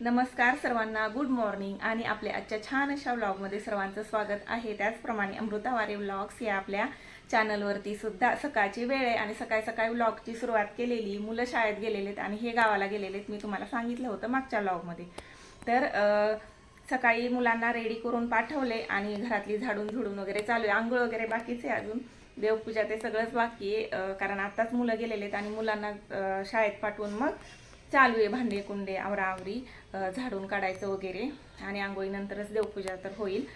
नमस्कार सर्वांना good morning आणि आपल्या आजच्या छान अशा व्लॉगमध्ये सर्वांचं स्वागत आहे. त्याचप्रमाणे अमृता वारे व्लॉग्स या आपल्या चॅनलवरती सुद्धा सकाळची वेळ आहे आणि सकाळी सकाळी व्लॉगची सुरुवात केलेली मुलं शाळेत गेलेले आहेत आणि हे गावाला गेलेले आहेत मी तुम्हाला सांगितलं होतं मागच्या व्लॉगमध्ये तर सकाळी मुलांना रेडी करून पाठवले आणि घरातली झाडून झुडून वगैरे चालू आहे. आंघोळ वगैरे बाकीच आहे अजून. देवपूजा ते सगळंच बाकी आहे कारण आत्ताच मुलं गेलेले आहेत आणि मुलांना शाळेत पाठवून मग चालू आहे भांडे कुंडे आवराआवरी झाडून काढायचं वगैरे. आणि आंघोळीनंतरच देवपूजा तर होईल.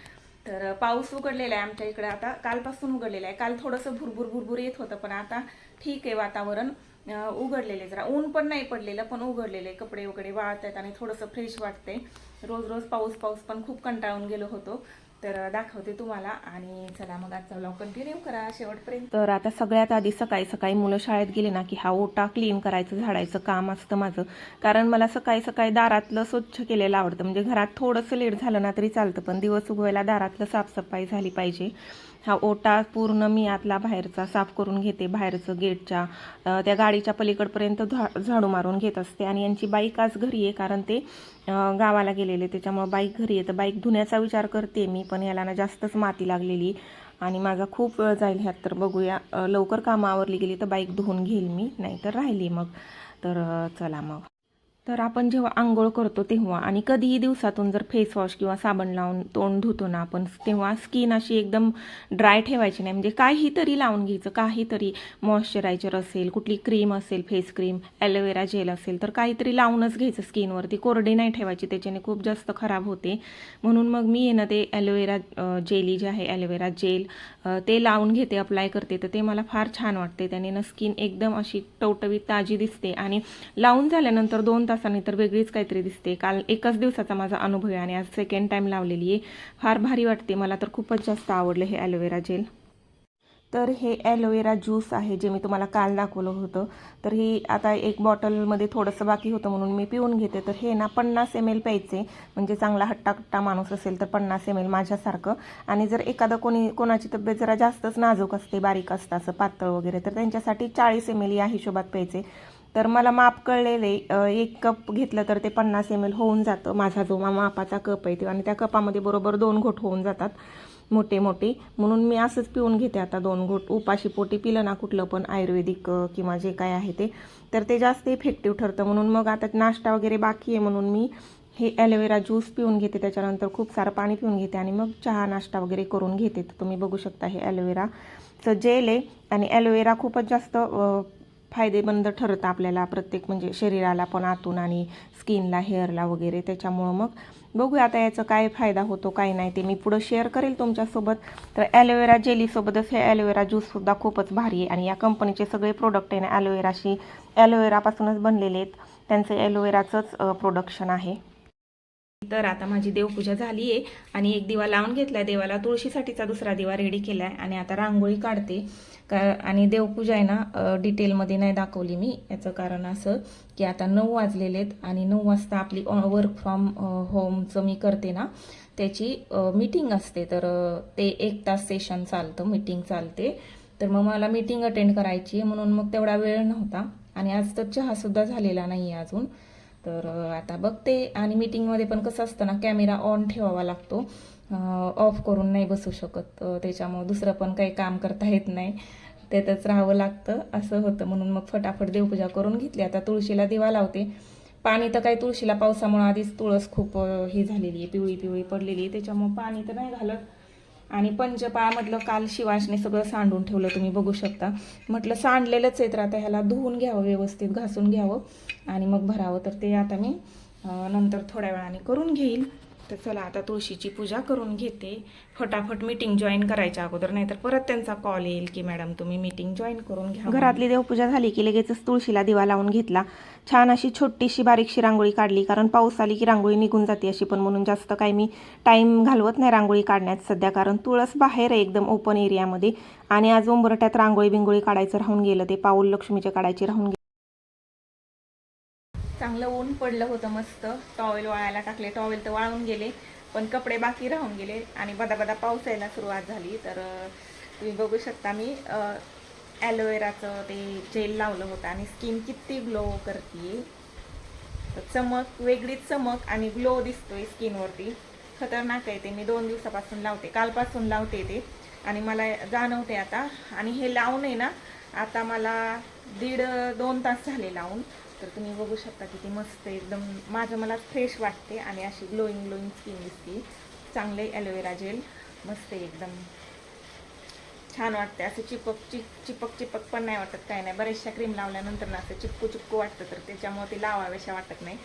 तर पाऊस उघडलेला आहे आमच्या इकडे. आता कालपासून उघडलेला आहे. काल थोडंसं भुरभुर भुरभुर येत होतं पण आता ठीक आहे वातावरण. उघडलेले जरा ऊन पण नाही पडलेलं पण उघडलेले कपडे वगैरे वाळत आहेत आणि थोडंसं फ्रेश वाटते रोज रोज पाऊस पाऊस पण खूप कंटाळून गेलो होतो. तर दाखवते तुम्हाला आणि चला मग आजचा व्लॉग कंटिन्यू करा शेवटपर्यंत. तर आता सगळ्यात आधी सकाळी सकाळी मुलं शाळेत गेले ना की हा ओटा क्लीन करायचं झाडायचं काम असतं माझं. कारण मला सकाळी सकाळी दारातलं स्वच्छ केलेलं आवडतं. म्हणजे घरात थोडंसं लेट झालं ना तरी चालतं पण दिवस उगवायला दारातलं साफसफाई झाली पाहिजे. हा ओटा पूर्ण मी आतला बाहेरचा साफ करून घेते बाहेरचं गेटच्या त्या गाडीच्या पलीकडपर्यंत झाडू मारून घेत असते. आणि यांची बाईक आज घरी आहे कारण ते गावाला गेलेले. त्याच्यामुळं बाईक घरी आहे तर बाईक धुण्याचा विचार करते मी पण याला ना जास्तच माती लागलेली. आणि माझा खूप वेळ जाईल ह्यात तर बघूया. लवकर कामावरली गेली तर बाईक धुवून घेईल मी नाहीतर राहिली मग. तर चला मग. तर आपण जेव्हा आंघोळ करतो तेव्हा आणि कधीही दिवसातून जर फेस वॉश किंवा साबण लावून तोंड धुतो ना आपण तेव्हा स्किन अशी एकदम ड्राय ठेवायची नाही. म्हणजे काहीतरी लावून घ्यायचं काहीतरी मॉइश्चरायझर असेल कुठली क्रीम असेल फेस क्रीम ॲलोवेरा जेल असेल तर काहीतरी लावूनच घ्यायचं स्किनवरती कोरडी नाही ठेवायची त्याच्याने खूप जास्त खराब होते. म्हणून मग मी आहे ना ते ॲलोवेरा जेली जे आहे ॲलोवेरा जेल ते लावून घेते अप्लाय करते. तर ते मला फार छान वाटते. त्याने ना स्किन एकदम अशी टवटवीत ताजी दिसते. आणि लावून झाल्यानंतर दोन तासांनी तर वेगळीच काहीतरी दिसते. काल एकच दिवसाचा माझा अनुभव आहे आणि आज सेकंड टाईम लावलेली आहे. फार भारी वाटते. मला तर खूपच जास्त आवडलं हे ॲलोवेरा जेल तर हे ॲलोवेरा ज्यूस आहे जे मी तुम्हाला काल दाखवलं होतं. तर ही आता एक बॉटलमध्ये थोडंसं बाकी होतं म्हणून मी पिऊन घेते. तर हे ना पन्नास एम एल प्यायचे. म्हणजे चांगला हट्टाकट्टा माणूस असेल तर पन्नास एम एल माझ्यासारखं. आणि जर एखादं कोणी कोणाची तब्येत जरा जास्तच नाजूक असते बारीक असतं असं पातळ वगैरे तर त्यांच्यासाठी चाळीस एम एल या हिशोबात प्यायचे. तर मला माप कळलेले एक कप घेतलं तर ते पन्नास एम एल होऊन जातं. माझा जो मापाचा कप आहे तो. आणि त्या कपामध्ये बरोबर दोन घोट होऊन जातात मोठे मोठे. म्हणून मी असंच पिऊन घेते आता दोन घोट. उपाशी पोटी पिलं ना कुठलं पण आयुर्वेदिक किंवा जे काय आहे ते तर ते जास्त इफेक्टिव्ह ठरतं. म्हणून मग आता नाश्ता वगैरे बाकी आहे म्हणून मी हे ॲलोवेरा ज्यूस पिऊन घेते. त्याच्यानंतर खूप सारं पाणी पिऊन घेते आणि मग चहा नाश्ता वगैरे करून घेते. तर तुम्ही बघू शकता हे ॲलोवेराचं जेल आहे. आणि ॲलोवेरा खूपच जास्त फायदेमंद ठरतं आपल्याला प्रत्येक म्हणजे शरीराला पण आतून आणि स्किनला हेअरला वगैरे. त्याच्यामुळं मग बघूया आता याचा काय फायदा होतो काय नाही ते मी पुढं शेअर करेल तुमच्यासोबत. तर ॲलोवेरा जेलीसोबतच हे ॲलोवेरा ज्यूससुद्धा खूपच भारी आहे. आणि या कंपनीचे सगळे प्रोडक्ट आहे ना ॲलोवेराशी ॲलोवेरापासूनच बनलेले आहेत. त्यांचं ॲलोवेराचंच प्रोडक्शन आहे. तर आता माझी देवपूजा झाली आहे आणि एक दिवा लावून घेतला आहे देवाला तुळशीसाठीचा दुसरा दिवा रेडी केला आहे आणि आता रांगोळी काढते. का आणि देवपूजा आहे ना डिटेलमध्ये नाही दाखवली मी. याचं कारण असं की आता नऊ वाजलेले आहेत आणि नऊ वाजता आपली वर्क फ्रॉम होमचं मी करते ना त्याची मीटिंग असते. तर ते एक तास सेशन चालतं मीटिंग चालते. तर मग मला मीटिंग अटेंड करायची आहे म्हणून मग तेवढा वेळ नव्हता. आणि आज तर चहासुद्धा झालेला नाही आहे अजून. तर आता बघते. आणि मीटिंगमध्ये पण कसं असतं ना कॅमेरा ऑन ठेवावा लागतो. ऑफ करून नाही बसू शकत. त्याच्यामुळं दुसरं पण काही काम करता येत नाही. त्यातच राहावं लागतं. असं होतं. म्हणून मग फटाफट देवपूजा करून घेतली. आता तुळशीला दिवा लावते. पाणी तर काही तुळशीला पावसामुळे आधीच तुळस खूप ही झालेली आहे. पिवळी पिवळी पडलेली आहे. त्याच्यामुळे पाणी तर नाही घालत. आणि पंचपाळामधलं काल शिवांशने सगळं सांडून ठेवलं तुम्ही बघू शकता. म्हटलं सांडलेलंच आहे तर आता ह्याला धुवून घ्यावं व्यवस्थित घासून घ्यावं आणि मग भरावं. तर ते आता मी नंतर थोड्या वेळाने करून घेईल. तर चला आता तुळशीची पूजा करून घेते. फटाफट मीटिंग जॉईन करायच्या अगोदर नाहीतर परत त्यांचा कॉल येईल की मॅडम तुम्ही मीटिंग जॉईन करून घ्या घरातली देवपूजा झाली की लगेचच तुळशीला दिवा लावून घेतला. छान अशी छोटीशी बारीकशी रांगोळी काढली कारण पाऊस आली की रांगोळी निघून जाते अशी पण म्हणून जास्त काही मी टाईम घालवत नाही रांगोळी काढण्यात सध्या कारण तुळस बाहेर आहे एकदम ओपन एरियामध्ये आणि आज उंबरट्यात रांगोळी बिंगोळी काढायचं राहून गेलं ते पाऊल लक्ष्मीचे काढायची राहून चांगलं ऊन पडलं होतं मस्त. टॉवेल वाळायला टाकले. टॉवेल तर वाळून गेले पण कपडे बाकी राहून गेले आणि बदा बदा पाऊस यायला सुरुवात झाली. तर तुम्ही बघू शकता मी ॲलोवेराचं ते जेल लावलं होतं आणि स्किन किती ग्लो करते चमक वेगळीच चमक आणि ग्लो दिसतोय स्किनवरती खतरनाक आहे ते. मी दोन दिवसापासून लावते. कालपासून लावते ते. आणि मला जाणवते आता. आणि हे लावून आहे ना आता मला दीड दोन तास झाले लावून. तर तुम्ही बघू शकता किती मस्त आहे. एकदम माझं मला फ्रेश वाटते आणि अशी ग्लोईंग ग्लोईंग स्किन दिसते. चांगले ॲलोवेरा जेल मस्त आहे एकदम. छान वाटते असं चिपक चिप चिपक चिपक पण नाही वाटत काय नाही. बऱ्याचशा क्रीम लावल्यानंतर ना असं चिपकू चिपकू वाटतं तर त्याच्यामुळे ते लावाव्याशा वाटत नाही.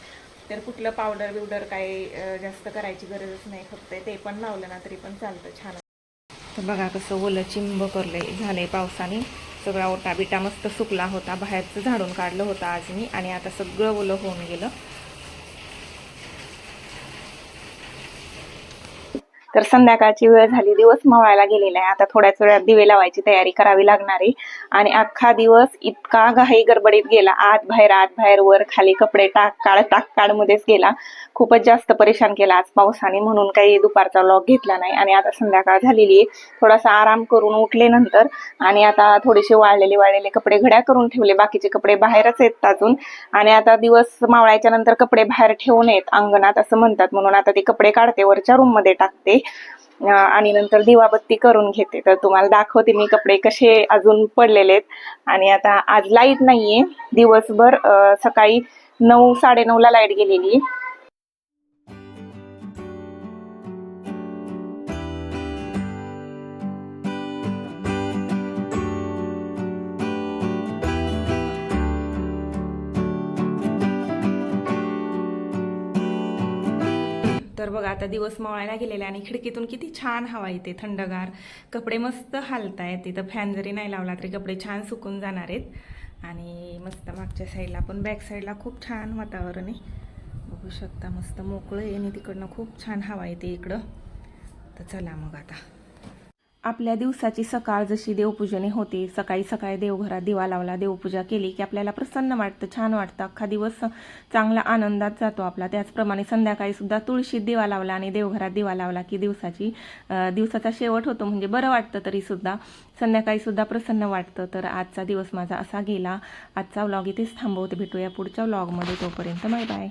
तर कुठलं पावडर बिवडर काही जास्त करायची गरजच नाही. फक्त ते पण लावलं ना तरी पण चालतं छान. तर बघा कसं ओलं चिंब करलंय झालंय पावसाने. सगळा ओटा बिटा मस्त सुकला होता बाहेरचं झाडून काढलं होतं आज मी आणि आता सगळं ओलं होऊन गेलं. तर संध्याकाळची वेळ झाली दिवस मवळायला गेलेला आहे. आता थोड्याच वेळात दिवे लावायची तयारी करावी लागणार आहे. आणि अख्खा दिवस इतका घाई गडबडीत गेला. आत बाहेर आत बाहेर वर खाली कपडे टाक काढ टाक काढ मध्येच गेला. खूपच जास्त परेशान केला आज पावसाने म्हणून काही दुपारचा लॉक घेतला नाही. आणि आता संध्याकाळ झालेली आहे. थोडासा आराम करून उठले नंतर आणि आता थोडेसे वाळलेले वाळलेले कपडे घड्या करून ठेवले. बाकीचे कपडे बाहेरच आहेत अजून. आणि आता दिवस मावळायच्या नंतर कपडे बाहेर ठेवून येत. अंगणात असं म्हणतात. म्हणून आता ते कपडे काढते वरच्या रूममध्ये टाकते. आणि नंतर दिवाबत्ती करून घेते. तर तुम्हाला दाखवते मी कपडे कसे अजून पडलेले आहेत. आणि आता आज लाइट नाहीये. दिवसभर सकाळी नऊ साडेनऊला लाइट गेलेली. तर बघा आता दिवस मावळायला गेलेला आणि खिडकीतून किती छान हवा येते थंडगार. कपडे मस्त हालतायत तिथं फॅन जरी नाही लावला तरी कपडे छान सुकून जाणार आहेत. आणि मस्त मागच्या साईडला पण बॅक साईडला खूप छान वातावरण आहे. बघू शकता मस्त मोकळं आहे आणि तिकडनं खूप छान हवा येते इकडं. तर चला मग आता. आपल्या दिवसाची सकाळ जशी देवपूजने होते सकाळी सकाळी देवघरात दिवा लावला देवपूजा केली की आपल्याला प्रसन्न वाटतं छान वाटतं. अख्खा दिवस चांगला आनंदात जातो आपला. त्याचप्रमाणे संध्याकाळी सुद्धा तुळशीत दिवा लावला आणि देवघरात दिवा लावला की दिवसाची दिवसाचा शेवट होतो. म्हणजे बरं वाटतं तरी सुद्धा. संध्याकाळी सुद्धा प्रसन्न वाटतं. तर आजचा दिवस माझा असा गेला. आजचा व्लॉग इथेच थांबवते. भेटूया पुढच्या व्लॉगमध्ये. तोपर्यंत बाय बाय.